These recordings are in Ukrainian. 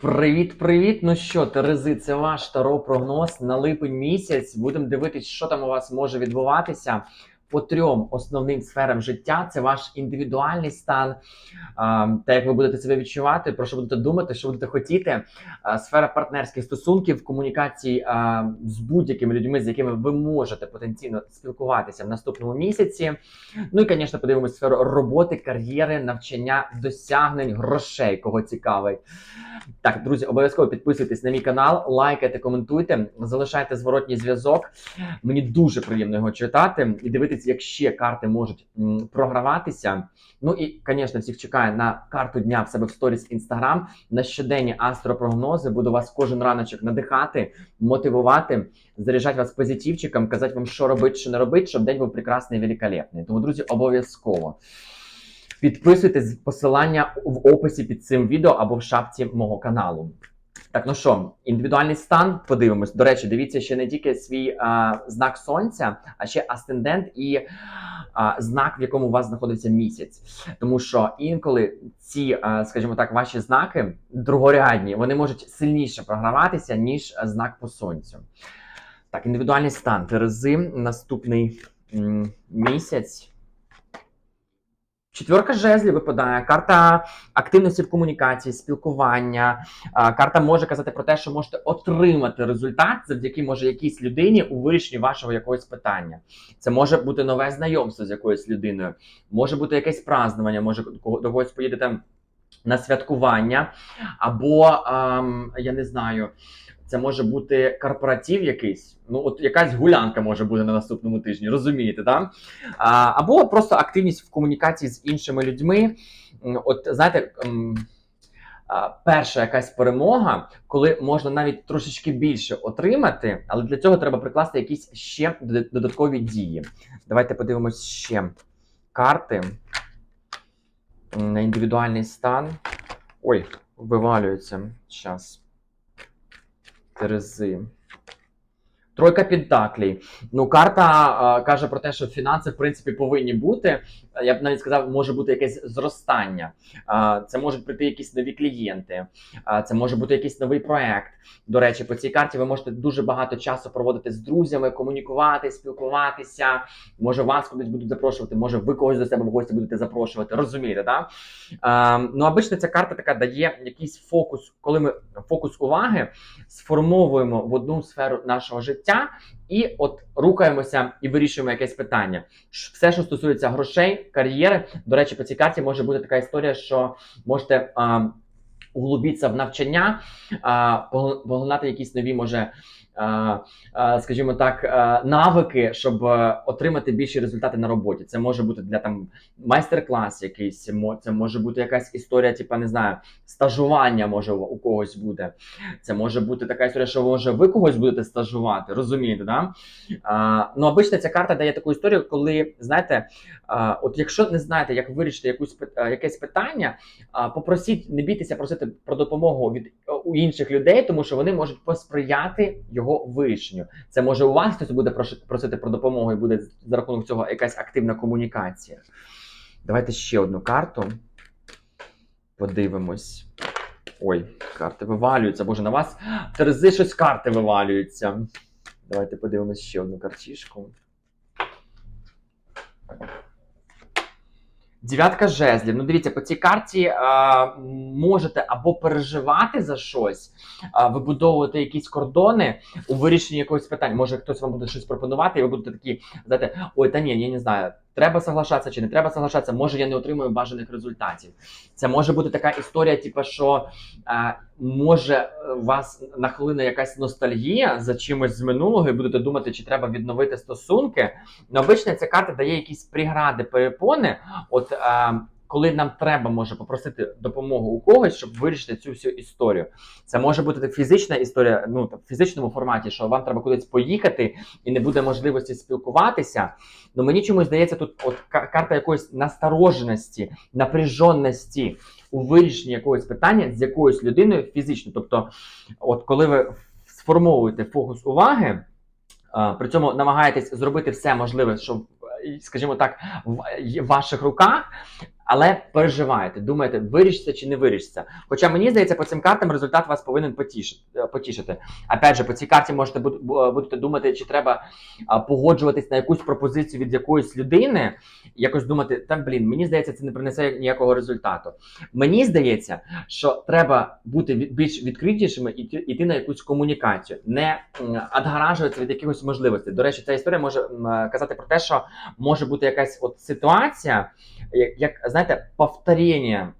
Привіт-привіт! Ну що, Терези, це ваш таро прогноз на липень місяць. Будемо дивитись, що там у вас може відбуватися по трьом основним сферам життя. Це ваш індивідуальний стан, те, як ви будете себе відчувати, про що будете думати, що будете хотіти. Сфера партнерських стосунків, комунікації з будь-якими людьми, з якими ви можете потенційно спілкуватися в наступному місяці. Ну і, звісно, подивимось сферу роботи, кар'єри, навчання, досягнень, грошей, кого цікавить. Так, друзі, обов'язково підписуйтесь на мій канал, лайкайте, коментуйте, залишайте зворотній зв'язок. Мені дуже приємно його читати і дивитися, як ще карти можуть програватися. Ну і, звісно, всіх чекаю на карту дня в себе в сторіс Instagram, на щоденні астропрогнози. Буду вас кожен раночок надихати, мотивувати, заряджати вас позитивчиком, казати вам, що робити, що не робити, щоб день був прекрасний і великолепний. Тому, друзі, обов'язково. Підписуйтесь посилання в описі під цим відео або в шапці мого каналу. Так, ну що, індивідуальний стан, подивимось. До речі, дивіться ще не тільки свій а, знак сонця, а ще асцендент і а, знак, в якому у вас знаходиться місяць. Тому що інколи ці, а, скажімо так, ваші знаки другорядні, вони можуть сильніше програватися, ніж знак по сонцю. Так, індивідуальний стан. Терези, наступний м, місяць. Четверка жезлів випадає, карта активності в комунікації, спілкування. Карта може казати про те, що можете отримати результат завдяки може якійсь людині у вирішенні вашого якогось питання. Це може бути нове знайомство з якоюсь людиною, може бути якесь празднування, може до когось поїдете на святкування, або ем, я не знаю. Це може бути корпоратив якийсь, ну от якась гулянка може бути на наступному тижні, розумієте, так? А, або просто активність в комунікації з іншими людьми. От знаєте, перша якась перемога, коли можна навіть трошечки більше отримати, але для цього треба прикласти якісь ще додаткові дії. Давайте подивимось ще карти на індивідуальний стан. Ой, вивалюється. Зараз. Терези. Тройка Пентаклей. Ну, карта а, каже про те, що фінанси в принципі повинні бути. Я б навіть сказав, може бути якесь зростання. Це можуть прийти якісь нові клієнти, це може бути якийсь новий проект. До речі, по цій карті ви можете дуже багато часу проводити з друзями, комунікувати, спілкуватися. Може, вас кудись будуть запрошувати, може, ви когось до себе в гості будете запрошувати. Розумієте, так? Ну, обично ця карта така дає якийсь фокус, коли ми фокус уваги сформовуємо в одну сферу нашого життя і от рухаємося і вирішуємо якесь питання. Все, що стосується грошей, кар'єри. До речі, по цій карті може бути така історія, що можете а, углубитися в навчання, а, погл- поглинати якісь нові, може. Скажімо так, навики, щоб е, отримати більші результати на роботі. Це може бути для там майстер-клас якийсь, це може бути якась історія, типа не знаю, стажування може у когось буде. Це може бути така історія, що може ви когось будете стажувати, розумієте, да? А, ну, обично ця карта дає таку історію, коли знаєте, а, от якщо не знаєте, як вирішити якусь якесь питання, а, попросіть, не бійтеся просити про допомогу від у інших людей, тому що вони можуть посприяти його вирішенню. Це може у вас хтось буде просити про допомогу і буде за рахунок цього якась активна комунікація. Давайте ще одну карту. Подивимось. Ой, карти вивалюються. Боже, на вас терези щось карти вивалюються. Давайте подивимось ще одну картішку. Дев'ятка жезлів. Ну, дивіться, по цій карті е, можете або переживати за щось, е, вибудовувати якісь кордони у вирішенні якогось питання. Може, хтось вам буде щось пропонувати, і ви будете такі, знаєте, ой, та ні, я не знаю, треба соглашатися чи не треба соглашатися, може я не отримую бажаних результатів. Це може бути така історія, типу, що е, може е, вас нахлине якась ностальгія за чимось з минулого, і будете думати, чи треба відновити стосунки. Но обично ця карта дає якісь пригради, перепони. От а, коли нам треба може попросити допомогу у когось, щоб вирішити цю всю історію. Це може бути фізична історія, ну так, в фізичному форматі, що вам треба кудись поїхати і не буде можливості спілкуватися. Ну мені чомусь здається, тут от карта якоїсь настороженості, напряженості у вирішенні якогось питання з якоюсь людиною фізично. Тобто, от коли ви сформовуєте фокус уваги, при цьому намагаєтесь зробити все можливе, щоб, скажімо так, в ваших руках. Але переживаєте, думаєте, вирішиться чи не вирішиться. Хоча мені здається, по цим картам результат вас повинен потішити. е, потішити. Опять же, по цій карті можете бу- будете думати, чи треба погоджуватись на якусь пропозицію від якоїсь людини, якось думати, так блін, мені здається, це не принесе ніякого результату. Мені здається, що треба бути більш відкритішими і йти- на якусь комунікацію, не м, відгаражуватися від якихось можливостей. До речі, ця історія може казати про те, що може бути якась от ситуація, як, як знаєте, повторення.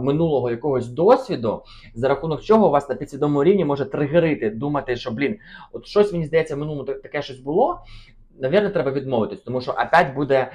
Минулого якогось досвіду, за рахунок чого у вас на підсвідомому рівні може тригерити, думати, що блін, от щось мені здається, в минулому таке щось було. Навірно, треба відмовитись, тому що опять буде,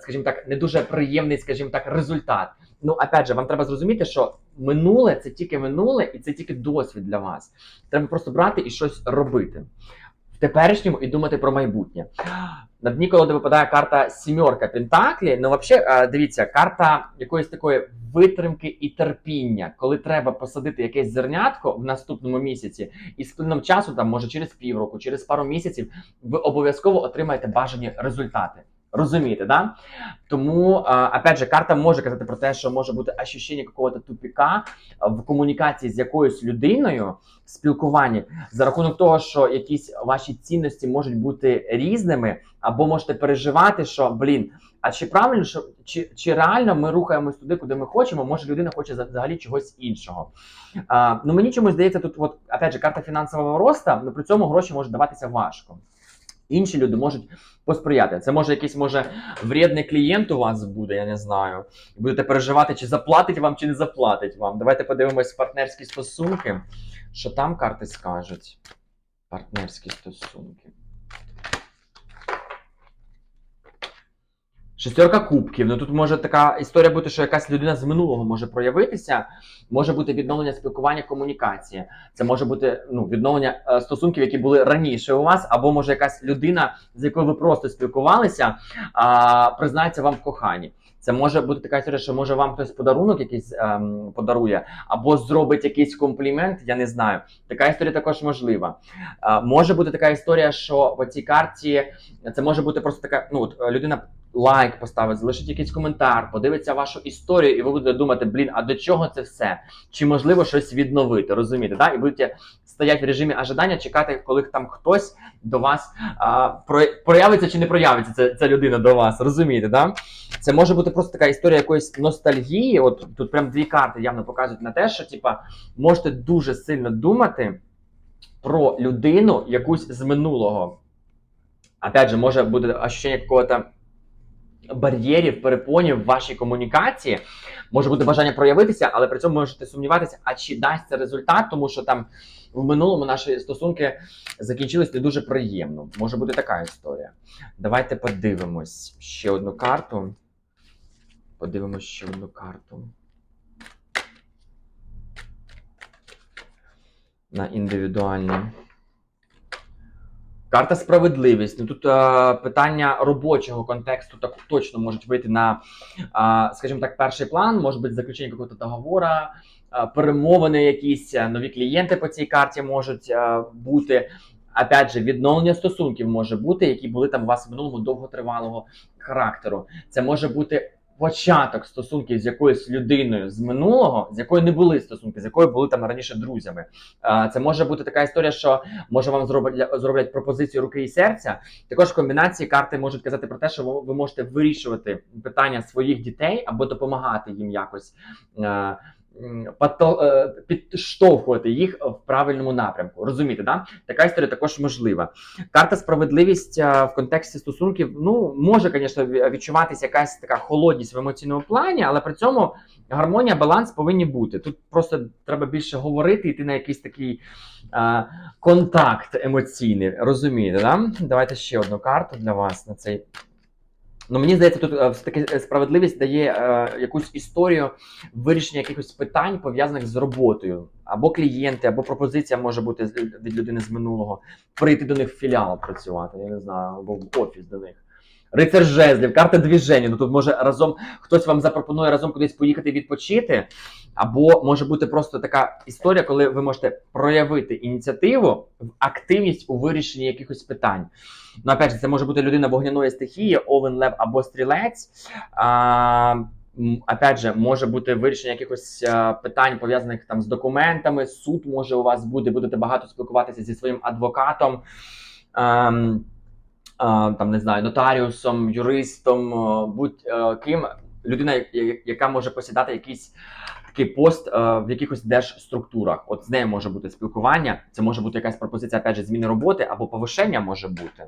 скажімо так, не дуже приємний, скажімо так, результат. Ну, опять же, вам треба зрозуміти, що минуле це тільки минуле, і це тільки досвід для вас. Треба просто брати і щось робити теперішньому і думати про майбутнє. На дні, коли випадає карта сімерка Пентаклі, ну взагалі, дивіться, карта якоїсь такої витримки і терпіння, коли треба посадити якесь зернятко в наступному місяці, і з плином часу, там може через півроку, через пару місяців, ви обов'язково отримаєте бажані результати. Розумієте, да? Тому, опять же, карта може казати про те, що може бути ощущення какого-то тупіка в комунікації з якоюсь людиною, в спілкуванні, за рахунок того, що якісь ваші цінності можуть бути різними, або можете переживати, що блін, а чи правильно, що чи, чи реально ми рухаємось туди, куди ми хочемо? Може, людина хоче за- взагалі чогось іншого. А, ну мені чомусь здається, тут, от опять же, карта фінансового росту, але при цьому гроші можуть даватися важко. Інші люди можуть посприяти. Це може якийсь може вредний клієнт у вас буде, я не знаю. Будете переживати, чи заплатить вам, чи не заплатить вам. Давайте подивимось партнерські стосунки. Що там карти скажуть? Партнерські стосунки. Шестерка кубків. Ну тут може така історія бути, що якась людина з минулого може проявитися. Може бути відновлення спілкування, комунікації. Це може бути ну, відновлення е, стосунків, які були раніше у вас, або може якась людина, з якою ви просто спілкувалися, а, признається вам в коханні. Це може бути така історія, що може вам хтось подарунок якийсь ем, подарує, або зробить якийсь комплімент, я не знаю. Така історія також можлива. А, може бути така історія, що в цій карті це може бути просто така, ну от е, людина лайк поставить, залишить якийсь коментар, подивиться вашу історію, і ви будете думати, блін, а до чого це все? Чи можливо щось відновити? Розумієте? Да? І будете стояти в режимі ожидання, чекати, коли там хтось до вас а, про- проявиться чи не проявиться ця, ця людина до вас. Розумієте, да? Це може бути просто така історія якоїсь ностальгії. От тут прям дві карти явно показують на те, що типа можете дуже сильно думати про людину якусь з минулого. Опять же, може бути ощущення якого-то бар'єрів, перепонів в вашій комунікації. Може бути бажання проявитися, але при цьому можете сумніватися, а чи дасть це результат, тому що там в минулому наші стосунки закінчились не дуже приємно. Може бути така історія. Давайте подивимось ще одну карту. Подивимось ще одну карту. На індивідуальне. Карта справедливість. Ну тут е, питання робочого контексту так точно можуть вийти на, е, скажімо так, перший план, може бути заключення якогось договору, е, перемовини якісь, е, нові клієнти по цій карті можуть е, бути. Опять же, відновлення стосунків може бути, які були там у вас в минулому довготривалого характеру. Це може бути початок стосунків з якоюсь людиною з минулого, з якою не були стосунки, з якою були там раніше друзями. Е, Це може бути така історія, що може вам зроблять, зроблять пропозицію руки і серця. Також в комбінації карти можуть казати про те, що ви, ви можете вирішувати питання своїх дітей або допомагати їм якось. Е, Підштовхувати їх в правильному напрямку. Розумієте, да? Така історія також можлива. Карта справедливість е, в контексті стосунків, ну може, звісно, відчуватися якась така холодність в емоційному плані, але при цьому гармонія, баланс повинні бути. Тут просто треба більше говорити, йти на якийсь такий е, контакт емоційний. Розумієте, да? Давайте ще одну карту для вас на цей. Ну, мені здається, тут е, все-таки справедливість дає е, якусь історію вирішення якихось питань, пов'язаних з роботою. Або клієнти, або пропозиція може бути від людини з минулого прийти до них в філіал працювати, я не знаю, або в офіс до них. Рицар жезлів, карта двіження. Ну тут може разом хтось вам запропонує разом кудись поїхати відпочити, або може бути просто така історія, коли ви можете проявити ініціативу, активність у вирішенні якихось питань. Ну, опять же, це може бути людина вогняної стихії, овен, лев або стрілець. А, опять же, може бути вирішення якихось е, питань пов'язаних там з документами. Суд може у вас буде, будете багато спілкуватися зі своїм адвокатом. Ем, а, там не знаю, нотаріусом, юристом, е, будь-ким людина, я- я- яка може посідати якийсь такий пост е, в якихось держструктурах. От з нею може бути спілкування. Це може бути якась пропозиція, опять же, зміни роботи або повишення може бути.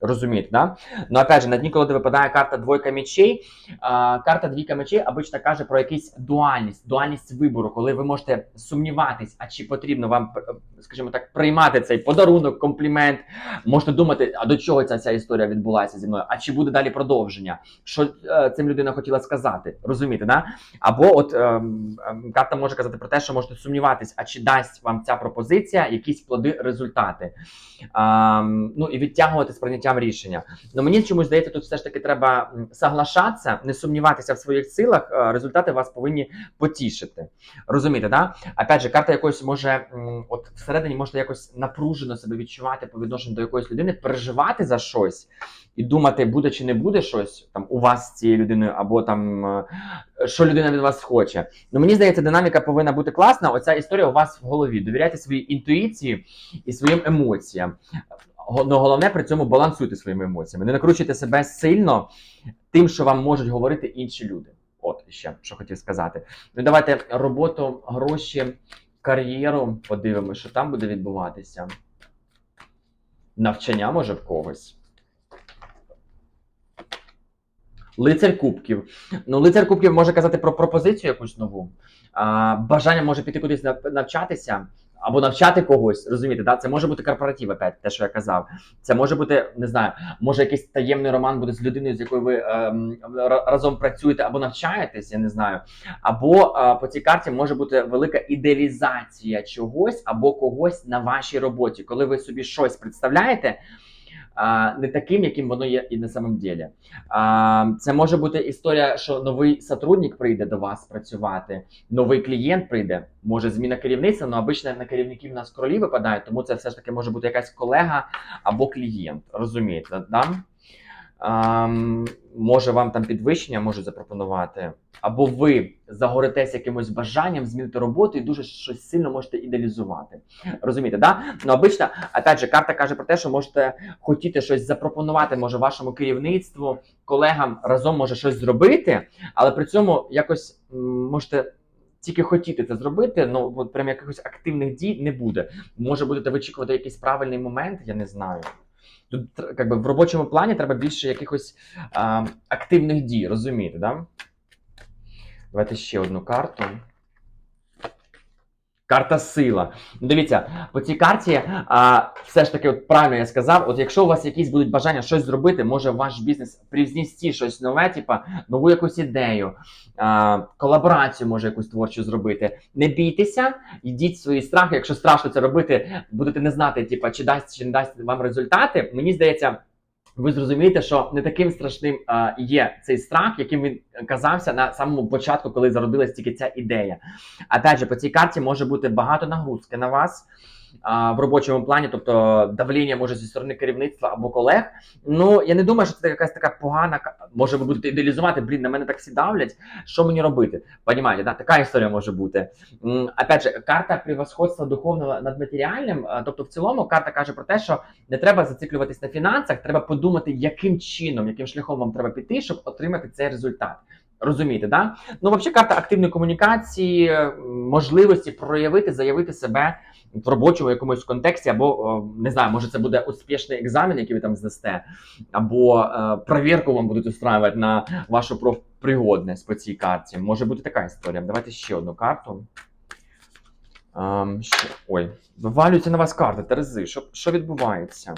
Розумієте, да? Ну, опять же, на дні, коли випадає карта двойка мечей, а, карта двійка мечей обично каже про якусь дуальність, дуальність вибору, коли ви можете сумніватись, а чи потрібно вам, е, скажімо так, приймати цей подарунок, комплімент. Можете думати, а до чого ця вся історія відбулася зі мною, а чи буде далі продовження? Що е, цим людина хотіла сказати? Розумієте, да? Або от ем, ем, карта може казати про те, що можете сумніватись, а чи дасть вам ця пропозиція якісь плоди, результати. Ем, ну і відтягувати з прийняттям рішення. Ну мені чомусь здається, тут все ж таки треба соглашатися, не сумніватися в своїх силах. е, Результати вас повинні потішити. Розумієте, да? Опять же, карта якось може, от всередині можете якось напружено себе відчувати по відношенню до якоїсь людини, переживати за щось і думати, буде чи не буде щось там у вас з цією людиною, або там е, що людина від вас хоче. Ну мені здається, динаміка повинна бути класна. Оця історія у вас в голові. Довіряйте своїй інтуїції і своїм емоціям. Го- Ну, головне при цьому балансуйте своїми емоціями. Не накручуйте себе сильно тим, що вам можуть говорити інші люди. От ще що хотів сказати. Ну давайте роботу, гроші, кар'єру подивимося, що там буде відбуватися. Навчання може в когось. Лицар кубків. Ну, лицар кубків може казати про пропозицію якусь нову. А, бажання може піти кудись навчатися або навчати когось. Розумієте, да? це може бути корпоратив, опять, те, що я казав. Це може бути, не знаю, може якийсь таємний роман буде з людиною, з якою ви ем, разом працюєте або навчаєтесь, я не знаю. Або е, по цій карті може бути велика ідеалізація чогось або когось на вашій роботі, коли ви собі щось представляєте. Не таким, яким воно є і на самом ділі. Це може бути історія, що новий сотрудник прийде до вас працювати, новий клієнт прийде, може зміна керівництва, але обично на керівників нас кролі випадають, тому це все ж таки може бути якась колега або клієнт. Розумієте, да? Може вам там підвищення можуть запропонувати, або ви загоритесь якимось бажанням змінити роботу і дуже щось сильно можете ідеалізувати. Розумієте, да? Ну, обично, опять же, карта каже про те, що можете хотіти щось запропонувати, може, вашому керівництву, колегам разом може щось зробити, але при цьому якось можете. Тільки хотіти це зробити, ну от прям якихось активних дій не буде. Може будете вичікувати якийсь правильний момент, я не знаю. Тут как би, в робочому плані треба більше якихось а, активних дій, розумієте, да? Давайте ще одну карту. Карта сила. Ну, Дивіться, по цій карті а, все ж таки, от правильно я сказав, от якщо у вас якісь будуть бажання щось зробити, може ваш бізнес привзністи щось нове, типа нову якусь ідею, а, колаборацію може якусь творчу зробити. Не бійтеся, йдіть свої страхи. Якщо страшно це робити, будете не знати, типа, чи дасть чи не дасть вам результати. Мені здається. Ви зрозумієте, що не таким страшним а, є цей страх, яким він казався на самому початку, коли зародилась тільки ця ідея. А теж по цій карті може бути багато нагрузки на вас в робочому плані, тобто давління може зі сторони керівництва або колег. Ну я не думаю, що це якась така погана. Може, ви будете ідеалізувати, блін, на мене так всі давлять. Що мені робити? Понімаєте, да? така історія може бути. М, Опять же, карта превосходства духовного над матеріальним. Тобто, в цілому, карта каже про те, що не треба зациклюватись на фінансах, треба подумати, яким чином, яким шляхом вам треба піти, щоб отримати цей результат. Розумієте, да? Ну, взагалі, карта активної комунікації, можливості проявити, заявити себе в робочому якомусь контексті, або не знаю, може це буде успішний екзамен, який ви там здасте, або е, перевірку вам будуть устраювати на вашу профпригодність по цій карті. Може бути така історія. Давайте ще одну карту. Ем, ой, вивалюються на вас карти, Терези. Що, що відбувається?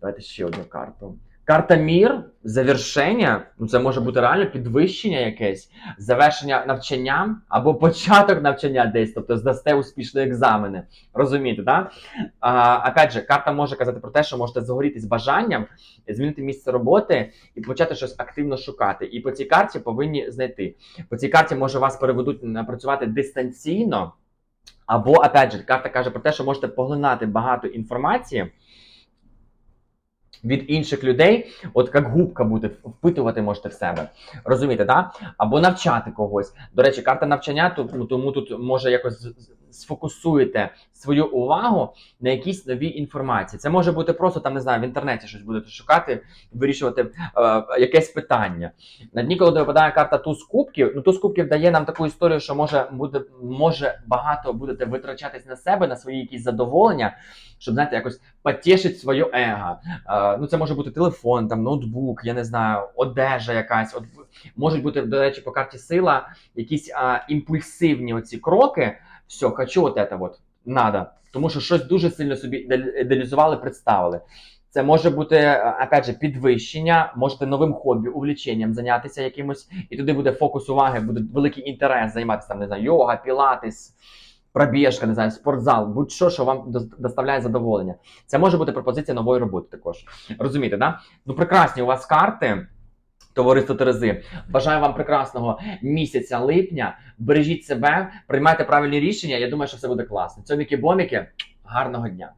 Давайте ще одну карту. Карта мір, завершення, ну це може бути реально підвищення якесь, завершення навчання або початок навчання десь, тобто здасте успішні екзамени. Розумієте, так? А, опять же, карта може казати про те, що можете загорітись бажанням, змінити місце роботи і почати щось активно шукати. І по цій карті повинні знайти. По цій карті може вас переведуть працювати дистанційно. Або, опять же, карта каже про те, що можете поглинати багато інформації, від інших людей, от як губка буде впитувати можете в себе. Розумієте, да? Або навчати когось. До речі, карта навчання, ну, тому тут може якось сфокусуєте свою увагу на якійсь новій інформації. Це може бути просто там, не знаю, в інтернеті щось будете шукати, вирішувати е, якесь питання. На дні, коли випадає карта туз кубків, ну туз кубків дає нам таку історію, що може буде може багато будете витрачатись на себе, на свої якісь задоволення, щоб знаєте, якось потішити своє его. Е, ну це може бути телефон, там ноутбук, я не знаю, одежа якась. От можуть бути, до речі, по карті сила якісь а, імпульсивні оці кроки. Все, хочу от це от, надо. Тому що щось дуже сильно собі ідеалізували, представили. Це може бути, е, опять же, підвищення, можете новим хобі, увліченням зайнятися якимось, і туди буде фокус уваги, буде великий інтерес займатися там, не знаю, йога, пілатес, пробіжка, не знаю, спортзал, будь-що, що вам доставляє задоволення. Це може бути пропозиція нової роботи також. Розумієте, да? Ну, прекрасні у вас карти. Товариство Терези, бажаю вам прекрасного місяця липня. Бережіть себе, приймайте правильні рішення. Я думаю, що все буде класно. Цьоміки-боміки, гарного дня!